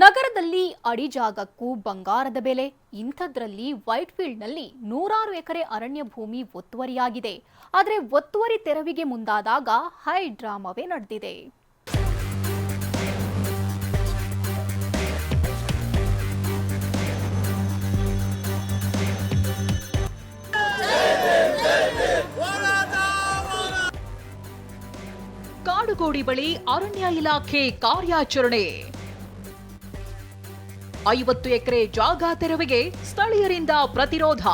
ನಗರದಲ್ಲಿ ಅಡಿ ಜಾಗಕ್ಕೂ ಬಂಗಾರದ ಬೆಲೆ. ಇಂಥದ್ರಲ್ಲಿ ವೈಟ್ಫೀಲ್ಡ್ನಲ್ಲಿ ನೂರಾರು ಎಕರೆ ಅರಣ್ಯ ಭೂಮಿ ಒತ್ತುವರಿಯಾಗಿದೆ. ಆದರೆ ಒತ್ತುವರಿ ತೆರವಿಗೆ ಮುಂದಾದಾಗ ಹೈ ಡ್ರಾಮಾವೇ ನಡೆದಿದೆ. ಕಾಡುಗೋಡಿ ಬಳಿ ಅರಣ್ಯ ಇಲಾಖೆ ಕಾರ್ಯಾಚರಣೆ. ಐವತ್ತು ಎಕರೆ ಜಾಗ ತೆರವಿಗೆ ಸ್ಥಳೀಯರಿಂದ ಪ್ರತಿರೋಧ.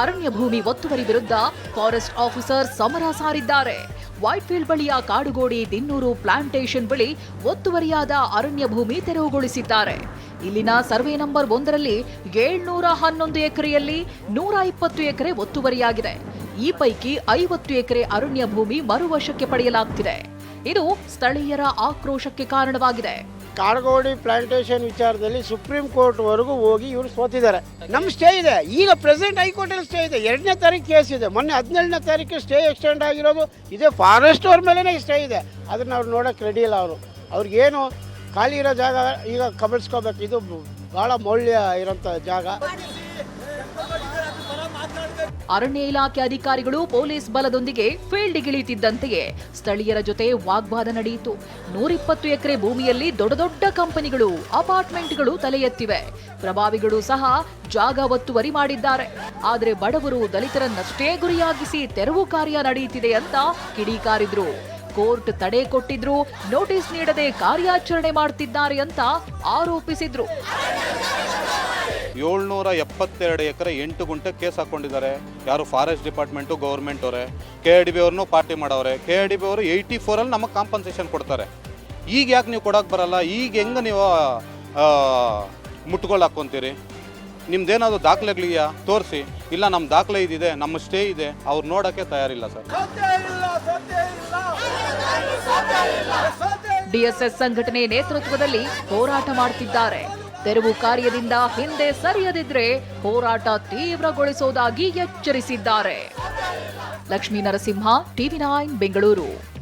ಅರಣ್ಯ ಭೂಮಿ ಒತ್ತುವರಿ ವಿರುದ್ಧ ಫಾರೆಸ್ಟ್ ಆಫೀಸರ್ ಸಮರ ಸಾರಿದ್ದಾರೆ. ವೈಟ್ಫೀಲ್ಡ್ ಬಳಿಯ ಕಾಡುಗೋಡಿ ದಿನ್ನೂರು ಪ್ಲಾಂಟೇಶನ್ ಬಳಿ ಒತ್ತುವರಿಯಾದ ಅರಣ್ಯ ಭೂಮಿ ತೆರವುಗೊಳಿಸಿದ್ದಾರೆ. ಇಲ್ಲಿನ ಸರ್ವೆ ನಂಬರ್ ಒಂದರಲ್ಲಿ ಏಳ್ನೂರ ಹನ್ನೊಂದು ಎಕರೆಯಲ್ಲಿ ನೂರ ಇಪ್ಪತ್ತು ಎಕರೆ ಒತ್ತುವರಿಯಾಗಿದೆ. ಈ ಪೈಕಿ ಐವತ್ತು ಎಕರೆ ಅರಣ್ಯ ಭೂಮಿ ಮರುವಶಕ್ಕೆ ಪಡೆಯಲಾಗ್ತಿದೆ. ಇದು ಸ್ಥಳೀಯರ ಆಕ್ರೋಶಕ್ಕೆ ಕಾರಣವಾಗಿದೆ. ಕಾರಗೋಡಿ ಪ್ಲಾಂಟೇಶನ್ ವಿಚಾರದಲ್ಲಿ ಸುಪ್ರೀಂ ಕೋರ್ಟ್ ವರೆಗೂ ಹೋಗಿ ಇವರು ಸೋತಿದ್ದಾರೆ. ನಮ್ಮ ಸ್ಟೇ ಇದೆ. ಈಗ ಪ್ರೆಸೆಂಟ್ ಹೈಕೋರ್ಟಲ್ಲಿ ಸ್ಟೇ ಇದೆ. ಎರಡನೇ ತಾರೀಕು ಕೇಸ್ ಇದೆ. ಮೊನ್ನೆ ಹದಿನೇಳನೇ ತಾರೀಕು ಸ್ಟೇ ಎಕ್ಸ್ಟೆಂಡ್ ಆಗಿರೋದು. ಇದೇ ಫಾರೆಸ್ಟ್ ಅವ್ರ ಮೇಲೇ ಸ್ಟೇ ಇದೆ. ಅದನ್ನ ಅವ್ರು ನೋಡೋಕೆ ರೆಡಿ ಇಲ್ಲ ಅವರು. ಅವ್ರಿಗೇನು ಖಾಲಿ ಇರೋ ಜಾಗ ಈಗ ಕಬಳಿಸ್ಕೋಬೇಕು. ಇದು ಬಹಳ ಮೌಲ್ಯ ಇರೋಂಥ ಜಾಗ. ಅರಣ್ಯ ಇಲಾಖೆ ಅಧಿಕಾರಿಗಳು ಪೊಲೀಸ್ ಬಲದೊಂದಿಗೆ ಫೀಲ್ಡ್ಗಿಳಿಯುತ್ತಿದ್ದಂತೆಯೇ ಸ್ಥಳೀಯರ ಜೊತೆ ವಾಗ್ವಾದ ನಡೆಯಿತು. ನೂರಿಪ್ಪತ್ತು ಎಕರೆ ಭೂಮಿಯಲ್ಲಿ ದೊಡ್ಡ ದೊಡ್ಡ ಕಂಪನಿಗಳು, ಅಪಾರ್ಟ್ಮೆಂಟ್ಗಳು ತಲೆ ಎತ್ತಿವೆ ಪ್ರಭಾವಿಗಳು ಸಹ ಜಾಗ ಒತ್ತುವರಿ ಮಾಡಿದ್ದಾರೆ. ಆದರೆ ಬಡವರು ದಲಿತರನ್ನಷ್ಟೇ ಗುರಿಯಾಗಿಸಿ ತೆರವು ಕಾರ್ಯ ನಡೆಯುತ್ತಿದೆ ಅಂತ ಕಿಡಿಕಾರಿದ್ರು. ಕೋರ್ಟ್ ತಡೆ ಕೊಟ್ಟಿದ್ರು, ನೋಟಿಸ್ ನೀಡದೆ ಕಾರ್ಯಾಚರಣೆ ಮಾಡ್ತಿದ್ದಾರೆ ಅಂತ ಆರೋಪಿಸಿದ್ರು. ಏಳ್ನೂರ ಎಪ್ಪತ್ತೆರಡು ಎಕರೆ ಎಂಟು ಗುಂಟೆ ಕೇಸ್ ಹಾಕೊಂಡಿದ್ದಾರೆ. ಯಾರು ಫಾರೆಸ್ಟ್ ಡಿಪಾರ್ಟ್ಮೆಂಟು, ಗೌರ್ಮೆಂಟ್ ಅವರೇ. ಕೆ ಡಿ ಬಿ ಅವ್ರನ್ನೂ ಪಾರ್ಟಿ ಮಾಡವ್ರೆ. ಕೆ ಡಿ ಬಿ ಅವರು ಏಯ್ಟಿ ಫೋರಲ್ಲಿ ನಮಗೆ ಕಾಂಪನ್ಸೇಷನ್ ಕೊಡ್ತಾರೆ. ಈಗ ಯಾಕೆ ನೀವು ಕೊಡೋಕೆ ಬರಲ್ಲ? ಈಗ ಹೆಂಗೆ ನೀವು ಮುಟ್ಗಳು ಹಾಕ್ಕೊಂತೀರಿ ನಿಮ್ದೇನಾದ್ರು ದಾಖಲೆಗಳಿಯಾ ತೋರಿಸಿ. ಇಲ್ಲ ನಮ್ಮ ದಾಖಲೆ ಇದಿದೆ ನಮ್ಮ ಸ್ಟೇ ಇದೆ ಅವ್ರು ನೋಡೋಕ್ಕೆ ತಯಾರಿಲ್ಲ ಸರ್. ಡಿಎಸ್ಎಸ್ ಸಂಘಟನೆ ನೇತೃತ್ವದಲ್ಲಿ ಹೋರಾಟ ಮಾಡುತ್ತಿದ್ದಾರೆ ತೆರವು ಕಾರ್ಯದಿಂದ ಹಿಂದೆ ಸರಿಯದಿದ್ರೆ ಹೋರಾಟ ತೀವ್ರಗೊಳಿಸೋದಾಗಿ ಎಚ್ಚರಿಸಿದ್ದಾರೆ. Lakshmi Narasimha TV nine Bengaluru.